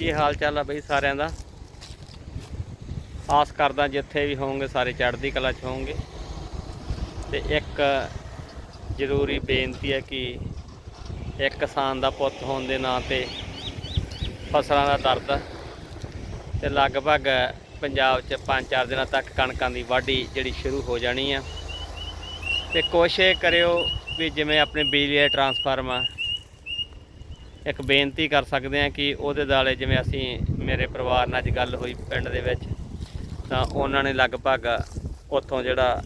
ਕੀ ਹਾਲ ਚਾਲ ਆ ਬਈ ਸਾਰਿਆਂ ਦਾ? ਆਸ ਕਰਦਾ ਜਿੱਥੇ ਵੀ ਹੋਵੋਗੇ, ਸਾਰੇ ਚੜ੍ਹਦੀ ਕਲਾ 'ਚ ਹੋਵੋਗੇ। ਤੇ ਇੱਕ ਜ਼ਰੂਰੀ ਬੇਨਤੀ ਹੈ ਕਿ ਇੱਕ ਕਿਸਾਨ ਦਾ ਪੁੱਤ ਹੋਣ ਦੇ ਨਾਂ ਤੇ ਫਸਲਾਂ ਦਾ ਦਰਦ ਹੈ ਤੇ ਲਗਭਗ ਪੰਜਾਬ 'ਚ 5-4 ਦਿਨਾਂ ਤੱਕ ਕਣਕਾਂ ਦੀ ਵਾਢੀ ਜਿਹੜੀ ਸ਼ੁਰੂ ਹੋ ਜਾਣੀ ਆ। ਤੇ ਕੋਸ਼ਿਸ਼ ਕਰਿਓ ਵੀ ਜਿਵੇਂ ਆਪਣੇ ਬਿਜਲੀ ਦੇ ਟਰਾਂਸਫਾਰਮ ਇੱਕ ਬੇਨਤੀ ਕਰ ਸਕਦੇ ਆ ਕਿ ਉਹਦੇ ਦਾਲੇ ਜਿਵੇਂ ਅਸੀਂ ਮੇਰੇ ਪਰਿਵਾਰ ਨਾਲ ਅੱਜ ਗੱਲ ਹੋਈ ਪਿੰਡ ਦੇ ਵਿੱਚ, ਤਾਂ ਉਹਨਾਂ ਨੇ ਲਗਭਗ ਉੱਥੋਂ ਜਿਹੜਾ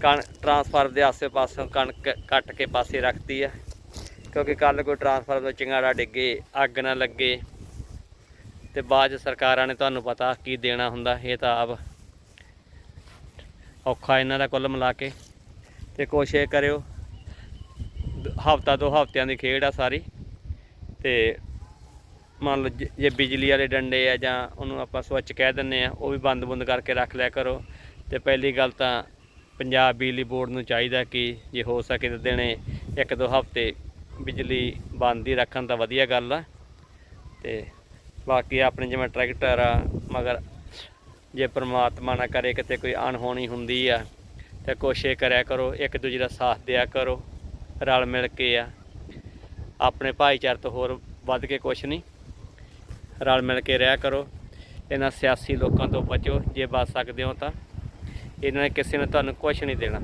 ਕਣ ਟਰਾਂਸਫਾਰਮ ਦੇ ਆਸੇ ਪਾਸੋਂ ਕਣਕ ਕੱਟ ਕੇ ਪਾਸੇ ਰੱਖਤੀ ਆ, ਕਿਉਂਕਿ ਕੱਲ ਕੋਈ ਟਰਾਂਸਫਾਰਮ ਦਾ ਚਿੰਗਾੜਾ ਡਿੱਗੇ, ਅੱਗ ਨਾ ਲੱਗੇ, ਤੇ ਬਾਅਦ 'ਚ ਸਰਕਾਰਾਂ ਨੇ ਤੁਹਾਨੂੰ ਪਤਾ ਕੀ ਦੇਣਾ ਹੁੰਦਾ, ਇਹ ਤਾਂ ਆਪ ਔਖਾ ਇਹਨਾਂ ਦਾ ਕੁੱਲ ਮਿਲਾ ਕੇ, ਤੇ ਕੋਸ਼ਿਸ਼ ਕਰਿਓ ਹਫਤਾ ਦੋ ਹਫਤਿਆਂ ਦੀ ਖੇਡ ਆ ਸਾਰੀ। ਤੇ ਮੰਨ ਲਓ ਜੇ- ਬਿਜਲੀ ਵਾਲੇ ਡੰਡੇ ਆ ਜਾਂ ਉਹਨੂੰ ਆਪਾਂ ਸਵਿੱਚ ਕਹਿ ਦਿੰਨੇ ਆ, ਉਹ ਵੀ ਬੰਦ ਬੰਦ ਕਰਕੇ ਰੱਖ ਲਿਆ ਕਰੋ। ਤੇ ਪਹਿਲੀ ਗੱਲ ਤਾਂ ਪੰਜਾਬ ਬਿਜਲੀ ਬੋਰਡ ਨੂੰ ਚਾਹੀਦਾ ਕਿ ਜੇ ਹੋ ਸਕੇ ਤਾਂ ਦਿਨੇ ਇੱਕ ਦੋ ਹਫ਼ਤੇ ਬਿਜਲੀ ਬੰਦ ਹੀ ਰੱਖਣ ਤਾਂ ਵਧੀਆ ਗੱਲ ਆ। ਤੇ ਬਾਕੀ ਆਪਣੇ ਜਿਵੇਂ ਟਰੈਕਟਰ ਆ, ਮਗਰ ਜੇ ਪ੍ਰਮਾਤਮਾ ਨਾ ਕਰੇ ਕਿਤੇ ਕੋਈ ਅਣਹੋਣੀ ਹੁੰਦੀ ਆ, ਤੇ ਕੋਸ਼ਿਸ਼ ਕਰਿਆ ਕਰੋ, ਇੱਕ ਦੂਜੇ ਦਾ ਸਾਥ ਦਿਆ ਕਰੋ, ਰਲ ਮਿਲ ਕੇ ਆ। ਆਪਣੇ ਭਾਈਚਾਰੇ ਤੋਂ ਹੋਰ ਵੱਧ ਕੇ ਕੁਛ ਨਹੀਂ। ਰਲ ਮਿਲ ਕੇ ਰਿਹਾ ਕਰੋ। ਇਹਨਾਂ ਸਿਆਸੀ ਲੋਕਾਂ ਤੋਂ ਬਚੋ, ਜੇ ਬਚ ਸਕਦੇ ਹੋ ਤਾਂ। ਇਹਨਾਂ ਨੇ ਕਿਸੇ ਨੇ ਤੁਹਾਨੂੰ ਕੁਛ ਨਹੀਂ ਦੇਣਾ।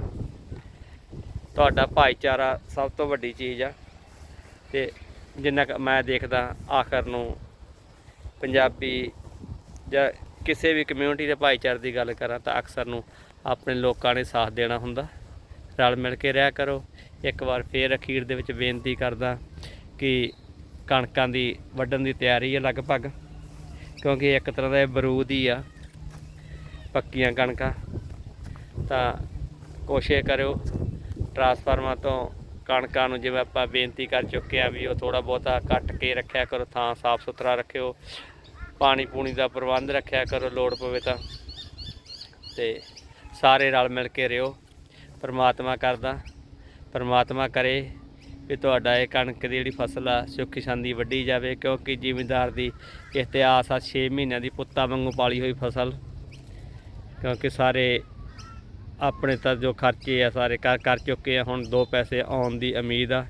ਤੁਹਾਡਾ ਭਾਈਚਾਰਾ ਸਭ ਤੋਂ ਵੱਡੀ ਚੀਜ਼ ਆ। ਤੇ ਜਿੰਨਾ ਕੁ ਮੈਂ ਦੇਖਦਾ ਆਖਰ ਨੂੰ ਪੰਜਾਬੀ ਜਾਂ ਕਿਸੇ ਵੀ ਕਮਿਊਨਿਟੀ ਦੇ ਭਾਈਚਾਰੇ ਦੀ ਗੱਲ ਕਰਾਂ ਤਾਂ ਅਕਸਰ ਨੂੰ ਆਪਣੇ ਲੋਕਾਂ ਨੇ ਸਾਥ ਦੇਣਾ ਹੁੰਦਾ। ਰਲ ਮਿਲ ਕੇ ਰਿਹਾ ਕਰੋ। ਇੱਕ ਵਾਰ ਫੇਰ ਅਖੀਰ ਦੇ ਵਿੱਚ ਬੇਨਤੀ ਕਰਦਾ ਕਿ ਕਣਕਾਂ ਦੀ ਵੱਢਣ ਦੀ ਤਿਆਰੀ ਹੈ ਲਗਭਗ, ਕਿਉਂਕਿ ਇੱਕ ਤਰ੍ਹਾਂ ਦਾ ਇਹ ਬਰੂਦ ਹੀ ਆ, ਪੱਕੀਆਂ ਕਣਕਾਂ। ਤਾਂ ਕੋਸ਼ਿਸ਼ ਕਰਿਓ ਟਰਾਂਸਫਾਰਮਰ ਤੋਂ ਕਣਕਾਂ ਨੂੰ ਜਿਵੇਂ ਆਪਾਂ ਬੇਨਤੀ ਕਰ ਚੁੱਕੇ ਆ ਵੀ ਉਹ ਥੋੜਾ ਬਹੁਤਾ ਕੱਟ ਕੇ ਰੱਖਿਆ ਕਰੋ, ਥਾਂ ਸਾਫ਼ ਸੁਥਰਾ ਰੱਖਿਓ, ਪਾਣੀ ਪੂਣੀ ਦਾ ਪ੍ਰਬੰਧ ਰੱਖਿਆ ਕਰੋ, ਲੋੜ ਪਵੇ ਤਾਂ। ਤੇ ਸਾਰੇ ਰਲ ਮਿਲ ਕੇ ਰਿਓ, ਪਰਮਾਤਮਾ ਕਰਦਾ, ਪਰਮਾਤਮਾ ਕਰੇ। ਵੀ ਤੁਹਾਡਾ ਇਹ ਕਣਕ ਦੀ ਜਿਹੜੀ ਫਸਲ ਆ, ਸੁੱਖੀ ਸੰਦੀ ਵੱਢੀ ਜਾਵੇ, ਕਿਉਂਕਿ ਜ਼ਿਮੀਂਦਾਰ ਦੀ ਇਤਿਹਾਸ ਆ 6 ਮਹੀਨਿਆਂ ਦੀ ਪੁੱਤਾਂ ਵਾਂਗੂ ਪਾਲੀ ਹੋਈ ਫਸਲ। ਕਿਉਂਕਿ ਸਾਰੇ ਆਪਣੇ ਤਾਂ ਜੋ ਖਰਚੇ ਆ, ਸਾਰੇ ਕਰ ਕਰ ਚੁੱਕੇ ਆ, ਹੁਣ ਦੋ ਪੈਸੇ ਆਉਣ ਦੀ ਉਮੀਦ ਆ,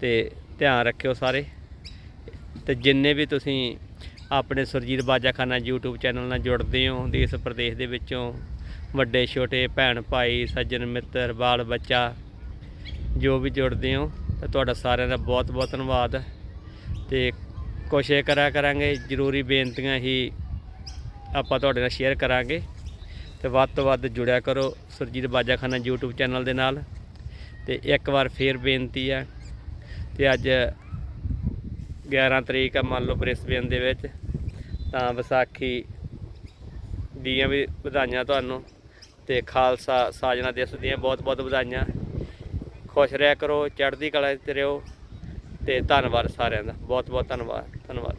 ਤੇ ਧਿਆਨ ਰੱਖਿਓ ਸਾਰੇ। ਤੇ ਜਿੰਨੇ ਵੀ ਤੁਸੀਂ ਆਪਣੇ ਸੁਰਜੀਤ ਬਾਜਾਖਾਨਾ YouTube ਚੈਨਲ ਨਾਲ ਜੁੜਦੇ ਹੋ ਦੇਸ਼ ਪ੍ਰਦੇਸ਼ ਦੇ ਵਿੱਚੋਂ ਵੱਡੇ ਛੋਟੇ ਭੈਣ ਭਾਈ, ਸੱਜਣ ਮਿੱਤਰ, ਬਾਲ ਬੱਚਾ, ਜੋ ਵੀ ਜੁੜਦੇ ਹੋ ਤਾਂ ਤੁਹਾਡਾ ਸਾਰਿਆਂ ਦਾ ਬਹੁਤ ਬਹੁਤ ਧੰਨਵਾਦ। ਤੇ ਕੋਸ਼ਿਸ਼ ਕਰਿਆ ਕਰਾਂਗੇ, ਜ਼ਰੂਰੀ ਬੇਨਤੀਆਂ ਹੀ ਆਪਾਂ ਤੁਹਾਡੇ ਨਾਲ ਸ਼ੇਅਰ ਕਰਾਂਗੇ। ਤੇ ਵੱਧ ਤੋਂ ਵੱਧ ਜੁੜਿਆ ਕਰੋ ਸੁਰਜੀਤ ਬਾਜਾਖਾਨਾ YouTube ਚੈਨਲ ਦੇ ਨਾਲ। ਤੇ ਇੱਕ ਵਾਰ ਫੇਰ ਬੇਨਤੀ ਆ ਤੇ ਅੱਜ 11 ਤਰੀਕ ਆ ਮੰਨ ਲਓ ਬ੍ਰਿਸਬੇਨ ਦੇ ਵਿੱਚ, ਤਾਂ ਵਿਸਾਖੀ ਦੀਆਂ ਵੀ ਵਧਾਈਆਂ ਤੁਹਾਨੂੰ ਤੇ ਖਾਲਸਾ ਸਾਜਨਾ ਦਿਵਸ ਦੀਆਂ ਬਹੁਤ ਬਹੁਤ ਵਧਾਈਆਂ। ਖੁਸ਼ ਰਿਹਾ ਕਰੋ, ਚੜ੍ਹਦੀ ਕਲਾ 'ਚ ਰਹੋ ਤੇ ਧੰਨਵਾਦ ਸਾਰਿਆਂ ਦਾ। ਬਹੁਤ ਬਹੁਤ ਧੰਨਵਾਦ ਧੰਨਵਾਦ।